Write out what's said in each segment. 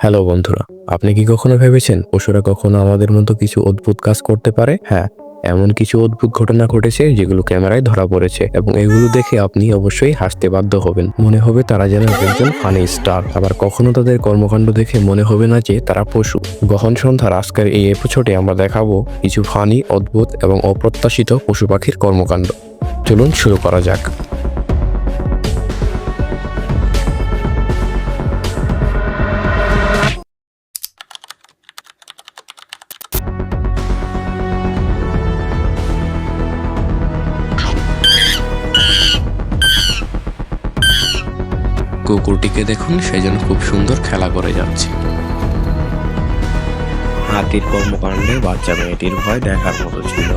Hello বন্ধুরা, আপনি কি কখনো ভেবেছেন পশুরা কখনো আমাদের মতো কিছু অদ্ভুত কাজ করতে পারে? হ্যাঁ এমন কিছু অদ্ভুত ঘটনা ঘটেছে যেগুলো ক্যামেরায় ধরা পড়েছে এবং এগুলো দেখে আপনি অবশ্যই হাসতে বাধ্য হবেন। মনে হবে তারা যেন একজন ফানি স্টার, আবার কখনো তাদের কর্মকাণ্ড দেখে মনে হবে না যে তারা পশু। গহন সন্ধ্যার আজকের এই এপিসোডে আমরা দেখাবো কিছু ফানি, অদ্ভুত এবং অপ্রত্যাশিত পশু পাখির কর্মকাণ্ড। চলুন শুরু করা যাক। কুকুরটিকে দেখুন, সে যেন খুব সুন্দর খেলা করে যাচ্ছে। হাতির কর্মকাণ্ডে বাচ্চা মেয়েটির ভয় দেখার মতো ছিল।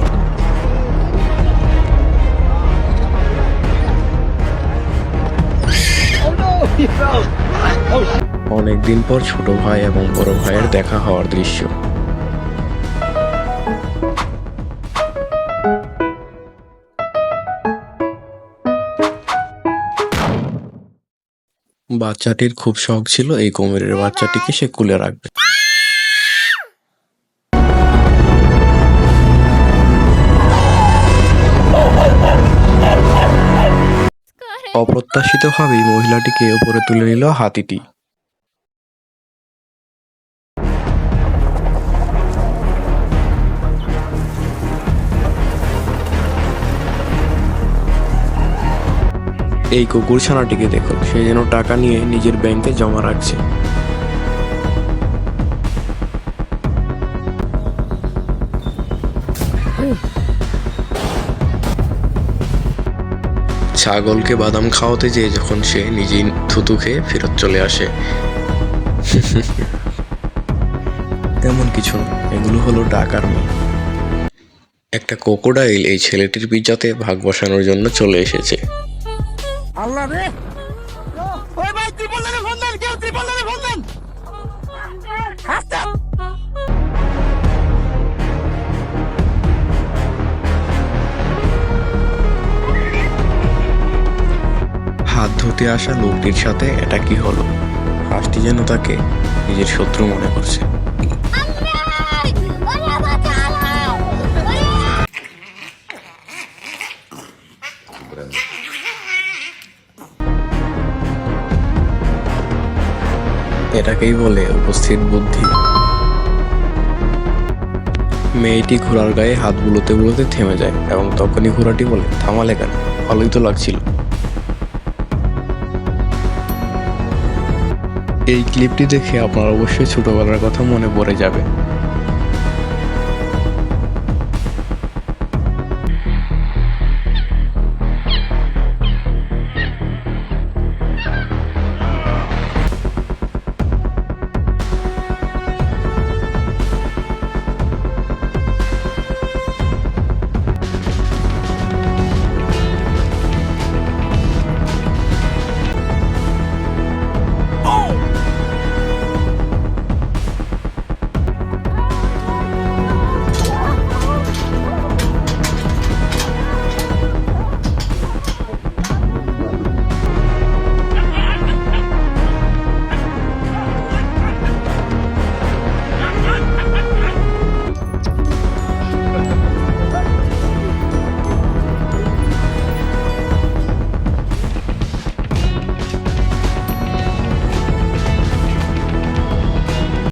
অনেকদিন পর ছোট ভাই এবং বড় ভাইয়ের দেখা হওয়ার দৃশ্য। বাচ্চাটির খুব শখ ছিল এই কুমিরের বাচ্চাটিকে সে কুলে রাখবে। অপ্রত্যাশিতভাবেই মহিলাটিকে উপরে তুলে নিল হাতিটি। এই কুকুর ছানাটিকে দেখো সে যেন টাকা নিয়ে নিজের ব্যাংকে জমা রাখছে। ছাগলকে বাদাম খাওয়াতে যেয়ে যখন সে নিজেই থুতু খেয়ে ফেরত চলে আসে। তেমন কিছু এগুলো হলো ডাকার মেয়ে। একটা কোকোডাইল এই ছেলেটির পিজ্জাতে ভাগ বসানোর জন্য চলে এসেছে। আল্লাহ রে। ওই ভাই ত্রিপল লেনে ফোন দেন কেউ ত্রিপল লেনে ফোন দেন। হাত ধুতে আসা লোকটির সাথে এটা কি হলো? হাঁসটি যেন তাকে নিজের শত্রু মনে করছে। এটাকেই বলে উপস্থিত বুদ্ধি। মেয়েটি ঘোড়ার গায়ে হাত বুলোতে বুলোতে থেমে যায় এবং তখনই ঘোড়াটি বলে, থামালে কেন? ভালোই তো লাগছিল। এই ক্লিপটি দেখে আপনার অবশ্যই ছোটবেলার কথা মনে পড়ে যাবে।